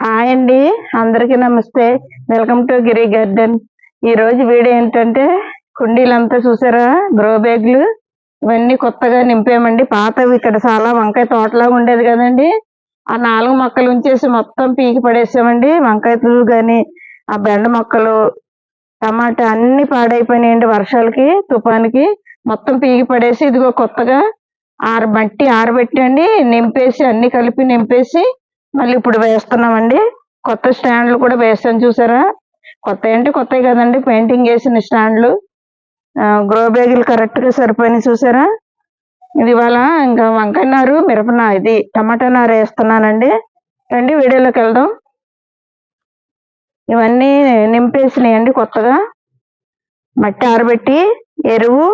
Hi అండి. అందరికీ నమస్తే. Welcome to Giri garden. ఈరోజు వీడియో ఏంటంటే కుండీలంతా చూసారా? గ్రో బ్యాగ్లు. ఇవన్నీ కొత్తగా నింపామండి. పాతవి ఇక్కడ చాలా వంకాయ తోటలాగా ఉండేది కదండి. ఆ నాలుగు మొక్కలు ఉంచేసి మొత్తం పీకి పడేసామండి. వంకాయలు కానీ ఆ బెండ మొక్కలు టమాటా అన్ని పాడైపోయినాయండి వర్షాలకి తుఫానికి. మొత్తం పీకి పడేసి ఇదిగో కొత్తగా ఆర మట్టి ఆరబెట్టండి. నింపేసి అన్ని కలిపి నింపేసి మళ్ళీ ఇప్పుడు వేస్తున్నామండి. కొత్త స్టాండ్లు కూడా వేస్తాను చూసారా? కొత్త అంటే కొత్తవి కదండి. పెయింటింగ్ వేసిన స్టాండ్లు. గ్రో బ్యాగులు కరెక్ట్గా సరిపోయినాయి చూసారా? ఇది ఇవాళ ఇంకా వంకాయ నారు మిరపన ఇది టమాటా నారు వేస్తున్నానండి. రండి వీడియోలోకి వెళ్దాం. ఇవన్నీ నింపేసినాయండి కొత్తగా. మట్టి ఆరబెట్టి ఎరువు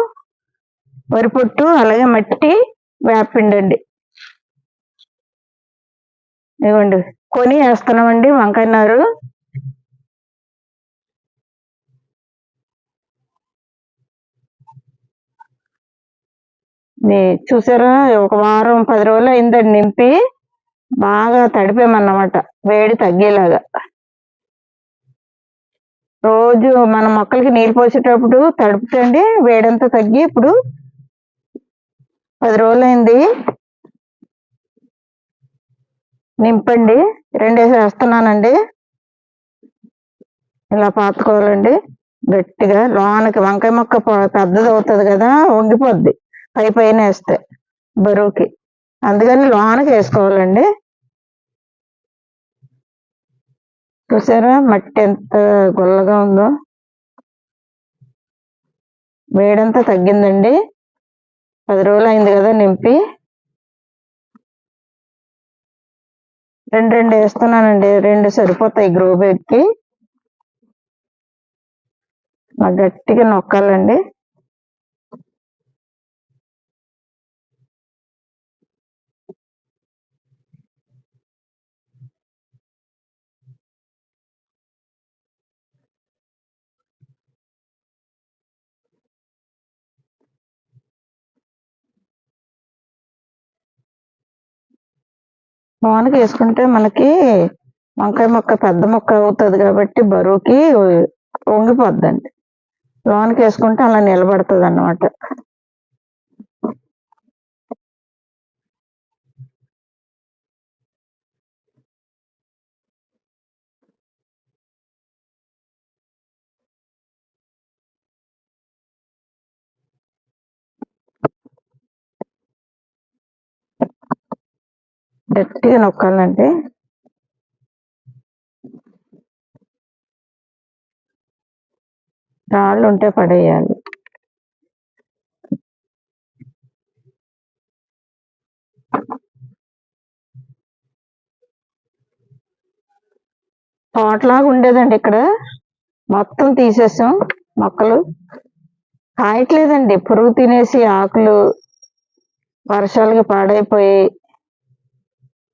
వరి పొట్టు అలాగే మట్టి వేపిండండి ఇవ్వండి కొని వేస్తున్నామండి వంకాయ నారు. చూసారా? ఒక వారం పది రోజులు అయిందండి నింపి. బాగా తడిపామన్నమాట. వేడి తగ్గేలాగా. రోజు మన మొక్కలకి నీళ్ళు పోసేటప్పుడు తడుపుతండి వేడంతా తగ్గి ఇప్పుడు పది రోజులు అయింది. నింపండి. రెండేసి వేస్తున్నానండి. ఇలా పాతుకోవాలండి గట్టిగా లోనకి వంకాయ మొక్క పెద్దది అవుతుంది కదా వంగిపోద్ది. పై పైన వేస్తే బరువుకి. అందుకని లోనకి వేసుకోవాలండి. చూసారా మట్టి ఎంత గుల్లగా ఉందో? వేడంతా తగ్గిందండి. పది రోజులు అయింది కదా నింపి. రెండు రెండు వేస్తున్నానండి. రెండు సరిపోతాయి గ్రో కి గట్టిగా నొక్కాలండి. లోనకి వేసుకుంటే మనకి వంకాయ మొక్క పెద్ద మొక్క అవుతుంది కాబట్టి బరువుకి వంగిపోద్దండి లోనకి వేసుకుంటే అలా నిలబడుతుంది అన్నమాట గట్టిగా నొక్కాలంటే. రాళ్ళు ఉంటే పడేయాలి. తోటలాగా ఉండేదండి ఇక్కడ. మొత్తం తీసేసాం మొక్కలు. కాయట్లేదండి. పురుగు తినేసి ఆకులు వర్షాలకి పాడైపోయి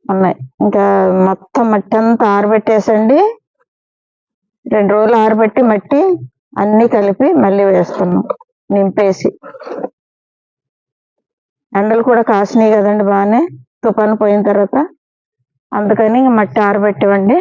ఉన్నాయి. ఇంకా మొత్తం మట్టి అంతా ఆరబెట్టేసండి. రెండు రోజులు ఆరబెట్టి మట్టి అన్ని కలిపి మళ్ళీ వేస్తున్నాం. నింపేసి. ఎండలు కూడా కాసినాయి కదండి బాగానే. తుఫాను పోయిన తర్వాత. అందుకని మట్టి ఆరబెట్టామండి.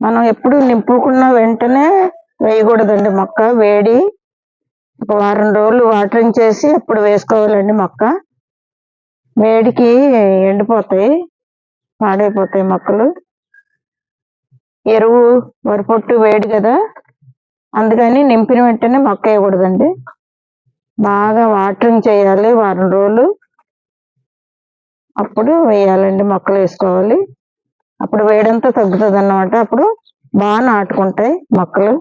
మనం ఎప్పుడు నింపుకున్న వెంటనే వేయకూడదండి మొక్క. వేడి ఒక వారం రోజులు వాటరింగ్ చేసి అప్పుడు వేసుకోవాలండి మొక్క. వేడికి ఎండిపోతాయి పాడైపోతాయి మొక్కలు. ఎరువు వరిపొట్టు వేడి కదా. అందుకని నింపిన వెంటనే మొక్క వేయకూడదండి. బాగా వాటరింగ్ చేయాలి వారం రోజులు. అప్పుడు వేయాలండి మొక్కలు వేసుకోవాలి. అప్పుడు వేడంతా తగ్గుతుంది అన్నమాట అప్పుడు బాగా నాటుకుంటాయి మొక్కలు.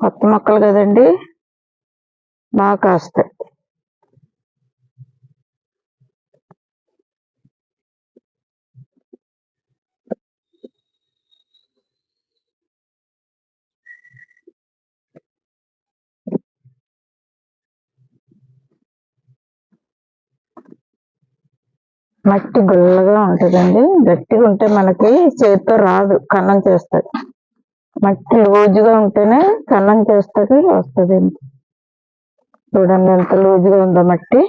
కొత్త మొక్కలు కదండి. బాగా కాస్తాయి. మట్టి గుల్లగా ఉంటుందండి. గట్టిగా ఉంటే మనకి చేతితో రాదు కన్నం చేస్తుంది. మట్టి లూజుగా ఉంటేనే కన్నం చేస్తుంది వస్తుంది. చూడండి ఎంత లూజుగా ఉందో మట్టి.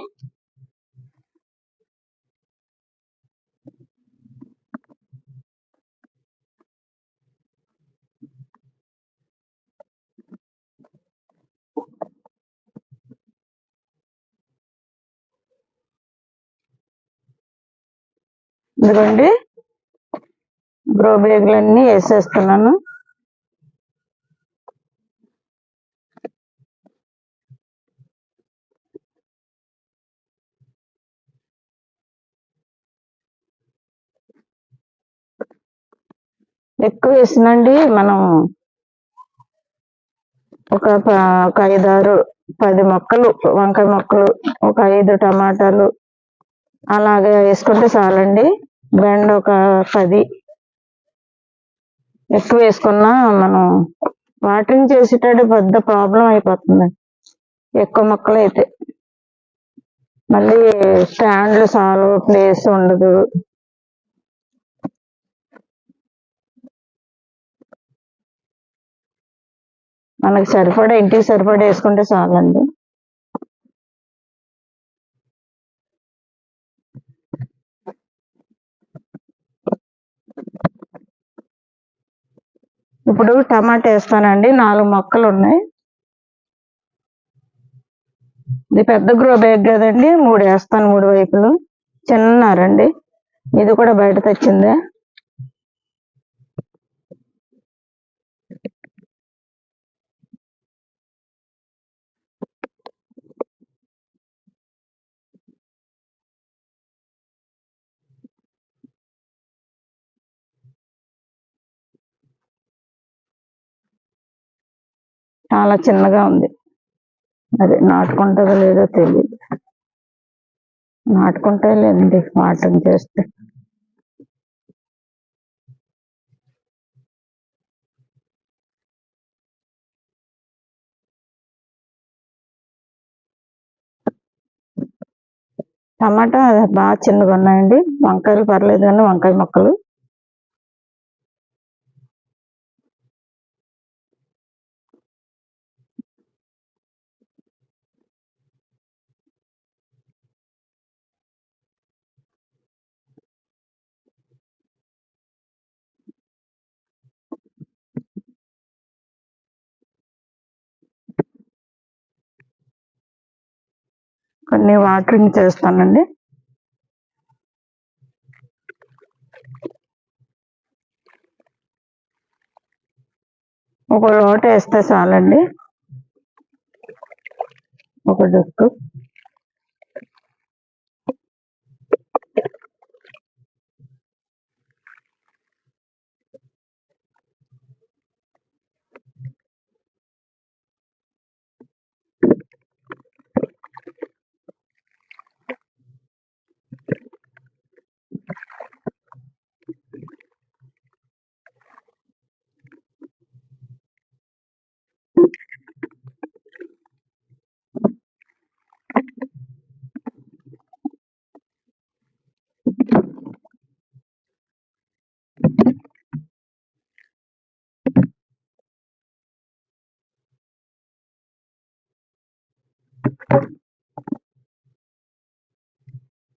ఇదిగోండి. బ్రో బ్యాగులన్నీ వేసేస్తున్నాను. ఎక్కువ వేసినండి మనం ఒక ప- ఒక ఐదారు పది మొక్కలు వంకాయ మొక్కలు ఒక ఐదు టమాటాలు అలాగే వేసుకుంటే చాలండి. బెండ ఒక పది. ఎక్కువ వేసుకున్నా మనం వాటరింగ్ చేసేటప్పుడు పెద్ద ప్రాబ్లం అయిపోతుంది. ఎక్కువ మొక్కలు అయితే. మళ్ళీ స్టాండ్లు సాల్వ్ ప్లేస్ ఉండదు. మనకి సరిపడా ఇంటికి సరిపడా వేసుకుంటే చాలండి. ఇప్పుడు టమాటా వేస్తానండి. నాలుగు మొక్కలు ఉన్నాయి. ఇది పెద్ద గ్రో బ్యాగ్ కదండి. మూడు వేస్తాను మూడు వైపులు. చిన్నారండి. ఇది కూడా బయట తెచ్చిందే. చాలా చిన్నగా ఉంది. అది నాటుకుంటుందో లేదో తెలియదు నాటుకుంటే లేదండి వాటరింగ్ చేస్తే టమాటా బాగా చిన్నగా ఉన్నాయండి. వంకాయలు పర్లేదు కానీ వంకాయ మొక్కలు. కొన్ని వాటరింగ్ చేస్తానండి. ఒక లోట వేస్తే చాలండి. ఒక డొక్కు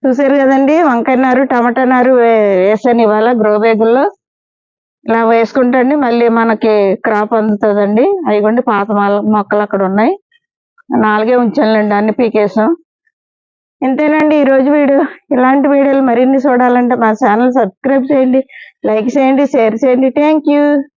చూసారు కదండి? వంకాయ నారు టమాటా నారు వే- వేసాను ఇవాళ గ్రో బ్యాగుల్లో ఇలా వేసుకుంటండి మళ్ళీ మనకి క్రాప్ అందుతుందండి. అవి పాత మొక్కలు అక్కడ ఉన్నాయి. నాలుగే ఉంచానులేండి అన్ని పీకేసాం. ఇంతేనండి ఈ రోజు వీడియో. ఇలాంటి వీడియోలు మరిన్ని చూడాలంటే మా ఛానల్ సబ్స్క్రైబ్ చేయండి లైక్ చేయండి షేర్ చేయండి. Thank you.